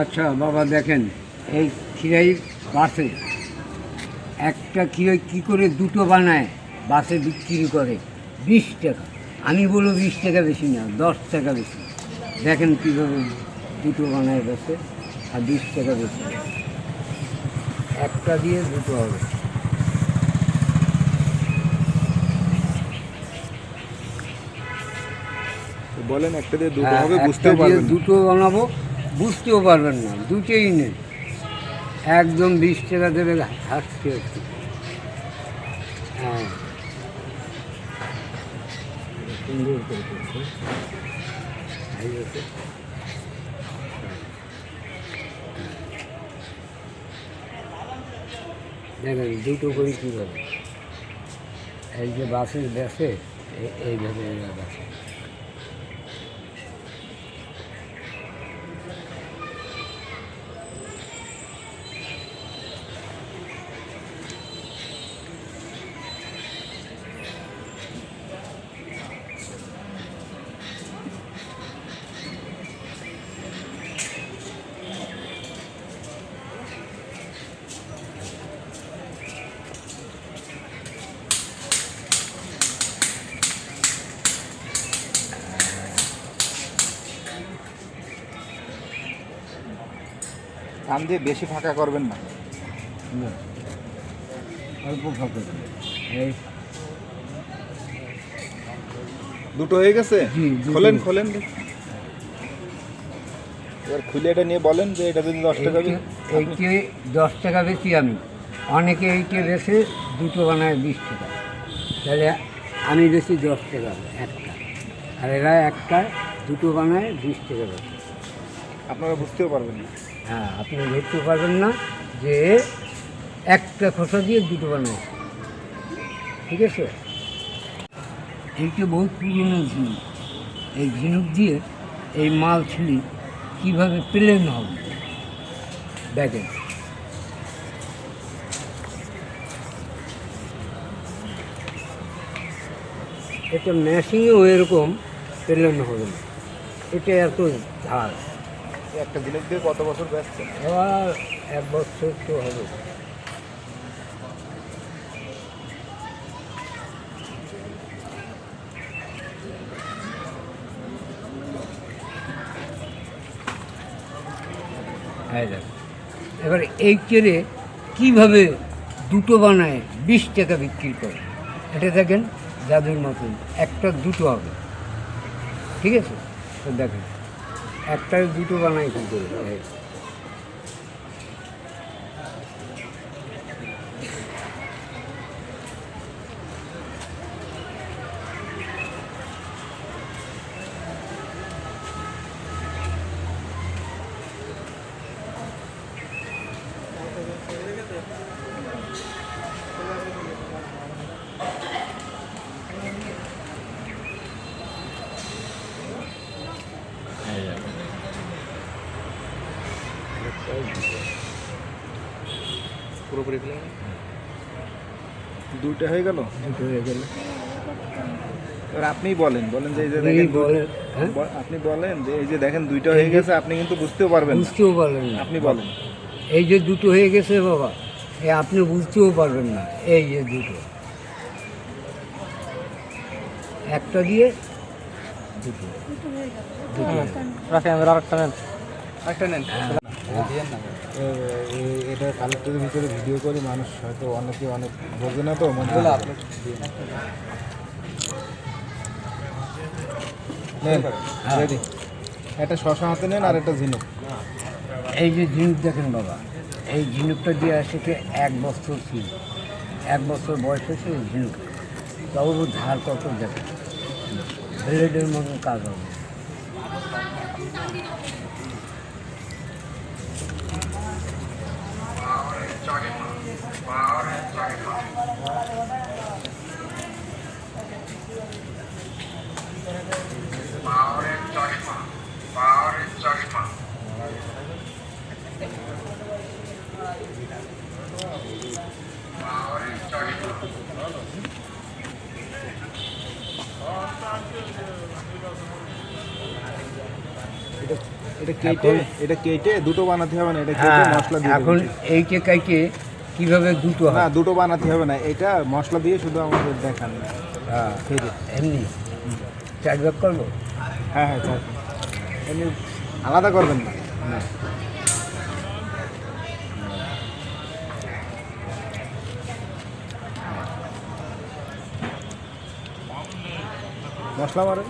আচ্ছা বাবা দেখেন এই খিরাই বাসে। একটা খিরাই কী করে দুটো বানায় বাসে বিক্রি করে? বিশ টাকা। আমি বলব বিশ টাকা বেশি না দশ টাকা বেশি। দেখেন কীভাবে দুটো বানায় বাসে আর বিশ টাকা বেশি। একটা দিয়ে দুটো হবে। বলেন একটা দিয়ে দুটো হ্যাঁ, হবে দিয়ে পারবেন দুটো বানাবো বুঝতেও পারবেন না, দুটোই নেই। একদম বিশ টাকা দেবে হাসতে হচ্ছে হ্যাঁ। দেখেন, দুটো করে কীভাবে এই যে বাসের ব্যাসে এই- এইভাবে এইভাবে কান দিয়ে বেশি ফাঁকা করবেন না। অল্প ফাঁকা এই। দুটো হয়ে গেছে। খোলেন খোলেন। এবার খুলে এটা নিয়ে বলেন যে এটা যদি দশ টাকা এইটে- এইটে দশ টাকা বেশি আমি। অনেকে এইটে বেশি দুটো বানায় বিশ টাকা। তাহলে আমি বেশি দশ টাকা একটা। আর এরা একটা দুটো বানায় বিশ টাকা বেশি। আপনারা বুঝতেও পারবেন না। হ্যাঁ আপনি ধরতে পারবেন না যে একটা খোসা দিয়ে দুটো বানায় ঠিক আছে? এইটা বহুত পুরনো ঝিনুক। এই ঝিনুক দিয়ে এই মাল ছিলি, কীভাবে প্লেন হবে? ব্যাগে এটা মেশিনেও এরকম প্লেন হবে না। এটা এত এই একটা জিনিস দিয়ে কত বছর ব্যস্ত? এক বছর তো হবে। এবার এই কেড়ে কীভাবে দুটো বানায় বিশ টাকা বিক্রি করে? এটা দেখেন যাদের মতন, একটা দুটো হবে। ঠিক আছে? দেখেন। একটা দুটো বানাই কী করে পুরোপুরি দুইটা হয়ে গেল? দুটো হয়ে গেল। এবার আপনিই বলেন বলেন যে এই যে আপনি দেখেন হ্যাঁ? আপনি বলেন যে এই যে দেখেন দুইটা হয়ে গেছে আপনি কিন্তু বুঝতেও পারবেন না। বুঝতেও পারবেন না। আপনি বলেন। এই যে দুটো হয়ে গেছে বাবা এ আপনি বুঝতেও পারবেন না এই যে দুটো। একটা দিয়ে দুটো। দুটো রাখেন আরেকটা নেন। আরেকটা নেন। এটা কালেক্টরের ভিতরে ভিডিও করি মানুষ হয়তো অনেকে অনেক বোঝে না তো মনে রেডি একটা শশা হাতে নেন আর একটা ঝিনুক এই যে ঝিনুক দেখেন বাবা, এই ঝিনুকটা দিয়ে আসে এক বছর ছিল। এক বছর বয়স হয়েছে ঝিনুক। তবু ধার কত দেখেন। ব্লেডের মতন কাজ হবে। এটা কেটে এটা কেটে দুটো বানাতে হবে না এটা কেটে হ্যাঁ, মশলা দিয়ে এখন এই কেকাইকে কীভাবে দুটো না হয়? দুটো বানাতে হবে না এটা মশলা দিয়ে শুধু আমাদের দেখান। হ্যাঁ। এমনি। চার ভাগ করব? হ্যাঁ হ্যাঁ চার এমনি আলাদা করবেন না। না মশলা মারেন